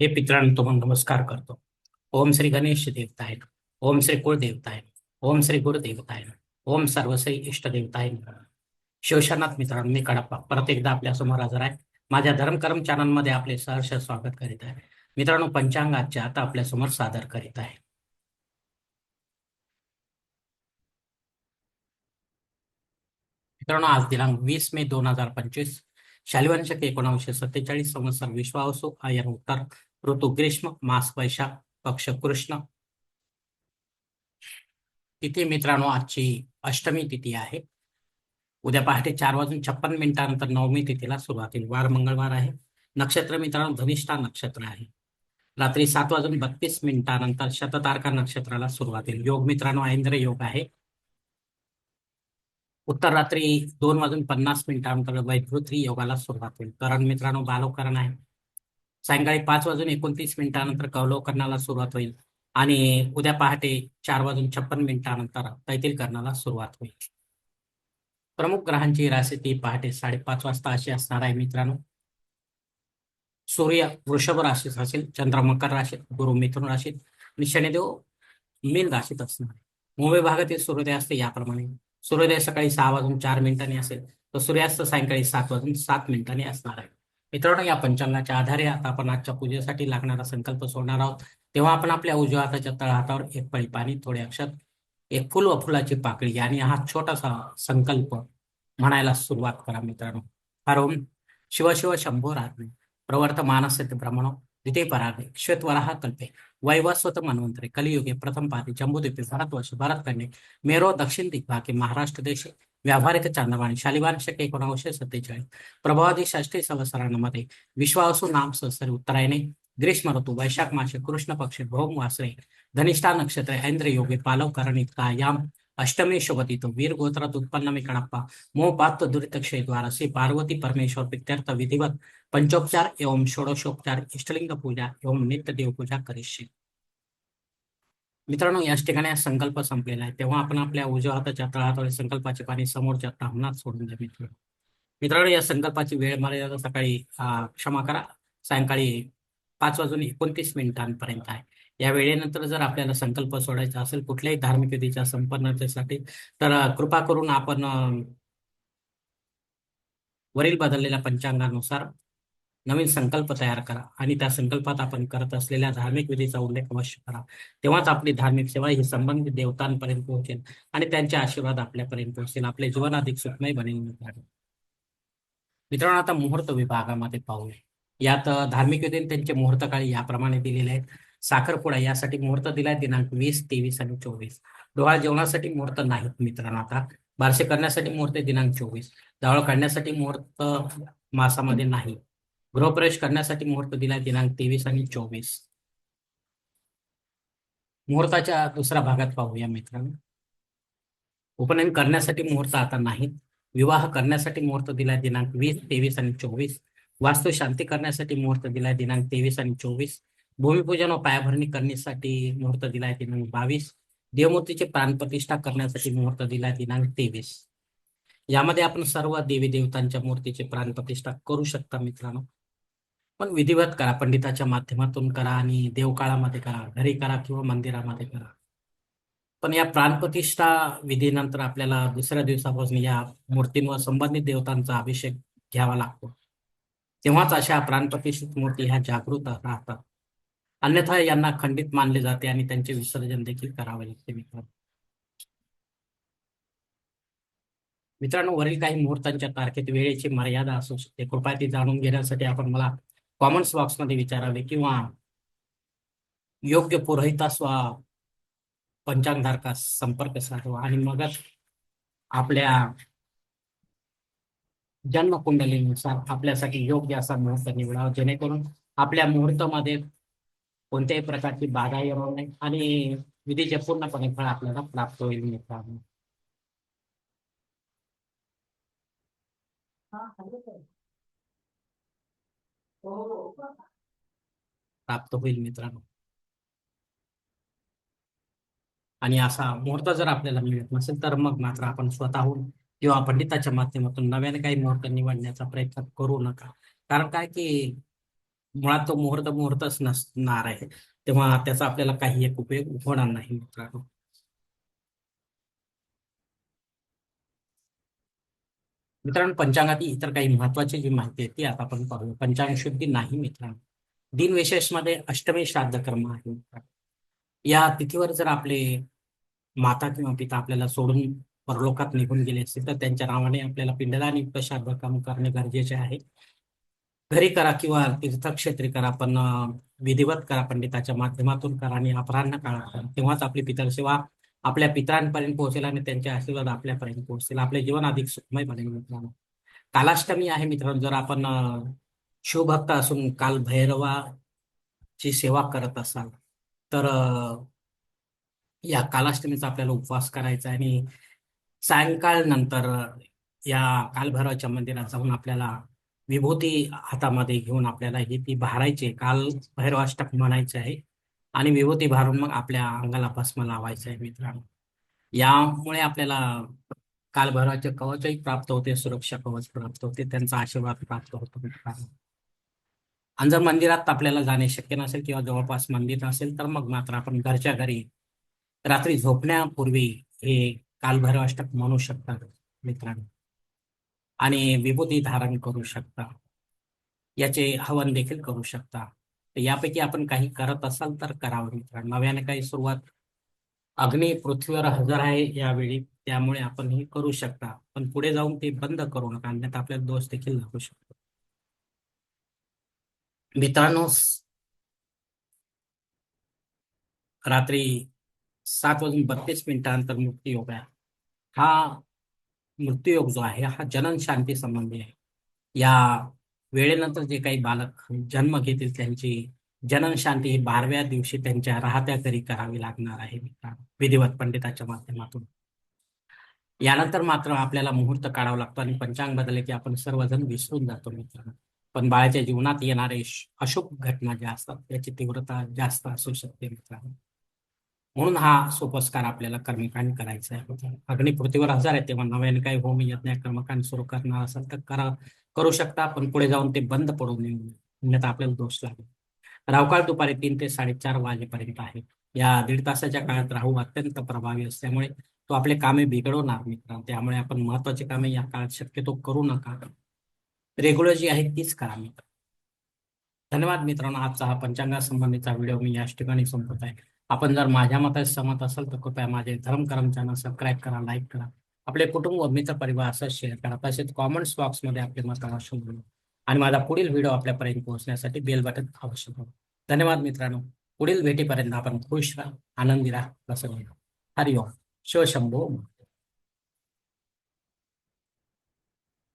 हे पितरांनो तुम्हाला नमस्कार करतो. ओम श्री गणेश देवताय ओम श्री कुळदेवताय ओम श्री गुरुदेवताय ओम सर्वश्री इष्टदेवताय शिवशनाथ मित्रांनो मी कडप्पा. परत एकदा आपल्यासमोर हजर आहे. माझ्या धर्मकर्म चॅनलमध्ये आपले सहर्ष स्वागत करीत आहे. मित्रांनो पंचांगाचे आता आपल्यासमोर सादर करीत आहे. मित्रांनो आज दिनांक वीस मे दोन हजार पंचवीस. शालिवंशक एकोणावीसशे सत्तेचाळीस संवत्सर विश्वावसु आयन उत्तर ऋतू ग्रीष्म मास वैशाख पक्ष कृष्ण. तिथी मित्रांनो आजची अष्टमी तिथी आहे. उद्या पहाटे चार वाजून छप्पन मिनिटानंतर नवमी तिथीला सुरुवात होईल वार मंगळवार आहे. नक्षत्र मित्रांनो धनिष्ठा नक्षत्र आहे. रात्री सात वाजून बत्तीस मिनिटानंतर शततारका नक्षत्राला सुरुवात होईल योग मित्रांनो ऐंद्र योग आहे. उत्तर रात्री दोन वाजून पन्नास मिनिटानंतर वैभृत्री योगाला सुरुवात होईल. करण मित्रांनो बालोकरण आहे. सायंकाळी पाच वाजून एकोणतीस मिनिटानंतर कवलोकरणाला सुरुवात होईल. आणि उद्या पहाटे चार वाजून छप्पन मिनिटानंतर तैतील करण्याला सुरुवात होईल. प्रमुख ग्रहांची राशी ती पहाटे साडेपाच वाजता अशी असणार आहे मित्रांनो. सूर्य वृषभ राशीत असेल चंद्र मकर राशीत गुरु मिथुन राशीत आणि शनिदेव मीन राशीत असणार आहे. मुंबई भागातील सूर्योदय असते याप्रमाणे. सूर्योदय सकाळी सहा वाजून चार मिनिटांनी असेल तर सूर्यास्त सायंकाळी सात वाजून सात मिनिटांनी असणार आहे. मित्रांनो या पंचांगाच्या आधारे आता आपण आजच्या पूजेसाठी लागणारा संकल्प सोडणार आहोत. तेव्हा आपण आपल्या उजव्या हाताच्या तळहातावर एक पळी पाणी थोडे अक्षर एक फुल व फुलाची पाकळी आणि हा छोटासा संकल्प म्हणायला सुरुवात करा मित्रांनो. हर ओम शिव शिव शंभो रात्मे प्रवर्त मानस ब्रह्मणो द्विते परागे श्वेतवराह कल्पे. वैवस्वत मन्वंतरे कलियुगे प्रथम पादी जम्बूद्वीपे भारतवर्ष करणे मेरो दक्षिण दिग्भागे महाराष्ट्र देशे व्यावहारिक चांदवाणी शालिवान शके एकोणावीसशे सत्तेचाळीस प्रभावादी षष्टी संवत्सरांमध्ये विश्वासू नाम संवत्सरी उत्तरायणे ग्रीष्म ऋतू वैशाख मासे कृष्ण पक्षे भौम वासरे धनिष्ठा नक्षत्र ऐंद्र योगे पालव करणित कायाम अष्टमी शुभतीत वीर गोत्रात उत्पन्न मी कणप्पा मोह पात्र दुरित द्वारा श्री पार्वती परमेश्वर प्रत्यर्थ विधिवत पंचोपचार एवं षोडशोपचार इष्टलिंग पूजा एवं नित्य देवपूजा करिष्ये। मित्रांनो याच ठिकाणी संकल्प संपलेला आहे. तेव्हा आपण आपल्या उजव्या हाताच्या तळहातावर संकल्पाचे पाणी समोरच्या तामनात सोडून द्या मित्र मित्रांनो या संकल्पाची वेळ मर्यादा सकाळी क्षमा करा. सायंकाळी पाच वाजून एकोणतीस मिनिटांपर्यंत आहे. या वेळेनंतर जर आपल्याला संकल्प सोडायचा असेल कुठल्याही धार्मिक विधीच्या संपन्नतेसाठी तर कृपा करून आपण वरील बदललेल्या पंचांगानुसार नवीन संकल्प तयार करा आणि त्या संकल्पात आपण करत असलेल्या धार्मिक विधीचा उल्लेख अवश्य करा. तेव्हाच आपली धार्मिक सेवा ही संबंधित देवतांपर्यंत पोहोचेल आणि त्यांचे आशीर्वाद आपल्यापर्यंत पोहोचेल. आपले जीवन अधिक सुखमय बनेल मित्रांनो आता मुहूर्त विभागामध्ये पाहूया. यात धार्मिक विधी त्यांचे मुहूर्त काळी याप्रमाणे दिलेले आहेत. साखरपुडा यासाठी मुहूर्त दिलाय दिनांक वीस तेवीस आणि चोवीस. डोहाळ जेवणासाठी मुहूर्त नाहीत मित्रांनो आता. बारसे करण्यासाठी मुहूर्त दिनांक चोवीस. जावळ काढण्यासाठी मुहूर्त मासामध्ये नाही. गृहप्रवेश करण्यासाठी मुहूर्त दिलाय दिनांक तेवीस आणि चोवीस. मुहूर्ताच्या दुसऱ्या भागात पाहूया मित्रांनो. उपनयन करण्यासाठी मुहूर्त आता नाहीत. विवाह करण्यासाठी मुहूर्त दिलाय दिनांक वीस तेवीस आणि चोवीस. वास्तू शांती करण्यासाठी मुहूर्त दिलाय दिनांक तेवीस आणि चोवीस. भूमिपूजन व पायाभरणी करण्यासाठी मुहूर्त दिलाय दिनांक बावीस. देवमूर्तीची प्राणप्रतिष्ठा करण्यासाठी मुहूर्त दिलाय दिनांक तेवीस. यामध्ये आपण सर्व देवी देवतांच्या मूर्तीची प्राणप्रतिष्ठा करू शकता मित्रांनो. पण विधिवत करा पंडिताच्या माध्यमातून करा आणि देवकाळामध्ये करा घरी करा किंवा मंदिरामध्ये करा. पण या प्राणप्रतिष्ठा विधीनंतर आपल्याला दुसऱ्या दिवसापासून या मूर्तींवर संबंधित देवतांचा अभिषेक घ्यावा लागतो. तेव्हाच अशा प्राणप्रतिष्ठित मूर्ती ह्या जागृत राहतात. अन्यथा यांना खंडित मानले जाते आणि त्यांचे विसर्जन देखील करावे लागते मित्रांनो. मित्रांनो वरील काही मुहूर्तांच्या तारखेत वेळेची मर्यादा असू शकते. कृपया ती जाणून घेण्यासाठी आपण मला कॉमेंट्स बॉक्समध्ये विचारावे किंवा योग्य पुरोहितास वा पंचांगधारकास संपर्क साधवा आणि मगच आपल्या जन्म कुंडलीनुसार आपल्यासाठी योग्य असा मुहूर्त निवडावा जेणेकरून आपल्या मुहूर्तामध्ये कोणत्याही प्रकारची बाधा येणार नाही आणि विधीचे पूर्णपणे फळ आपल्याला प्राप्त होईल मित्रांनो. हो, हो, हो. प्राप्त होईल मित्रांनो. आणि असा मुहूर्त जर आपल्याला मिळत नसेल तर मग मात्र आपण स्वतःहून किंवा पंडिताच्या माध्यमातून नव्याने काही मुहूर्त निवडण्याचा प्रयत्न करू नका. कारण काय की मुळात तो मुहूर्त मुहूर्तच नसणार आहे. तेव्हा त्याचा आपल्याला काही एक उपयोग होणार नाही मित्रांनो. मित्रांनो पंचांगातील इतर काही महत्वाची जी माहिती आहे ती आता आपण पाहूया. पंचांग शुद्धी नाही मित्रांनो. दिनविशेषमध्ये अष्टमी श्राद्ध कर्म आहे. या तिथीवर जर आपले माता किंवा पिता आपल्याला सोडून परलोकात निघून गेले असतील तर त्यांच्या नावाने आपल्याला पिंडदान युक्त श्राद्ध कर्म करणे गरजेचे आहे. घरी करा किंवा तीर्थक्षेत्री करा पण विधिवत करा पंडिताच्या माध्यमातून करा आणि अपराह्न काळात करा. तेव्हाच आपली पितर सेवा आपल्या पितरांपर्यंत पोहोचेल आणि त्यांचे आशीर्वाद आपल्यापर्यंत पोहोचतील. आपले जीवन अधिक सुखमय बनेल मित्रांनो कालाष्टमी आहे मित्रांनो जर आपण शिवभक्त असून काल भैरवाची सेवा करत असाल तर या कालाष्टमीचा आपल्याला उपवास करायचा आणि सायंकाळ नंतर या कालभैरवाच्या मंदिरात जाऊन आपल्याला विभूती हातामध्ये घेऊन आपल्याला ही ती भारायची आहे. काल भैरवाष्टक म्हणायचे आहे. आणि विभूती भारून मग आपल्या अंगाला भस्म लावायचं आहे मित्रांनो. यामुळे आपल्याला कालभैरवाचे कवचही प्राप्त होते सुरक्षा कवच प्राप्त होते त्यांचा आशीर्वाद प्राप्त होतो मित्रांनो. आणि जर मंदिरात आपल्याला जाणे शक्य नसेल किंवा जवळपास मंदिर नसेल तर मग मात्र आपण घरच्या घरी रात्री झोपण्यापूर्वी हे कालभैरवाष्टक म्हणू शकता मित्रांनो. आणि विभूती धारण करू शकता. याचे हवन देखील करू शकता. यापैकी आपण काही करत असाल तर करावं मित्रांनो. नव्याने काही सुरुवात. अग्नी पृथ्वीवर हजर आहे यावेळी. त्यामुळे आपण हे करू शकता. पण पुढे जाऊन ते बंद करू नका. अन्यथा आपल्याला दोष देखील लागू शकतो. मित्रांनो रात्री सात वाजून बत्तीस मिनिटानंतर मृत्यूयोग आहे. हा मृत्यूयोग जो आहे हा जनन शांती संबंधी आहे. या वेळेनंतर जे काही बालक जन्म घेतील त्यांची जनन शांती ही बारव्या दिवशी त्यांच्या राहत्या घरी करावी लागणार आहे विधिवत पंडिताच्या माध्यमातून. यानंतर मात्र आपल्याला मुहूर्त काढावा लागतो आणि पंचांग बदलले की आपण सर्वजण विसरून जातो मित्रांनो. पण बाळाच्या जीवनात येणारे अशुभ घटना ज्या असतात त्याची तीव्रता जास्त असू शकते मित्रांनो. म्हणून हा सोपस्कार आपल्याला कर्मकांड करायचा आहे अग्निपृथ्वीवर हजार पृथ्वीवर आहे तेव्हा नव्याने काही होम यज्ञ कर्मकांड सुरू करणार असेल तर करा. करू शकता पण पुढे जाऊन ते बंद पडू नये. अन्यथा आपल्याला दोष लागेल. रावकाळ दुपारी तीन ते साडेचार वाजेपर्यंत आहे. या दीड तासाच्या काळात राहू अत्यंत प्रभावी असल्यामुळे तो आपले कामे बिघडवणार मित्रांनो त्यामुळे आपण महत्वाची कामे या काळात शक्यतो करू नका. रेग्युलर जी आहे तीच करा मित्र. धन्यवाद मित्रांनो. आजचा हा पंचांगासंबंधीचा व्हिडिओ मी याच ठिकाणी संपत आहे. आपण जर माझ्या मताशी सहमत असाल तर कृपया माझे धर्म चॅनल सबस्क्राईब करा लाईक करा. आपले कुटुंब व मित्र परिवार असं शेअर करा. तसेच कॉमेंट्स बॉक्समध्ये आपले मत अवश्य बोलू आणि माझा पुढील व्हिडिओ आपल्यापर्यंत पोहोचण्यासाठी बेल बटन अवश्य दाबा. धन्यवाद मित्रांनो. पुढील भेटीपर्यंत आपण खुश राहा आनंदी राहा. प्रसन्न राहा हरिओम. शिवशंभो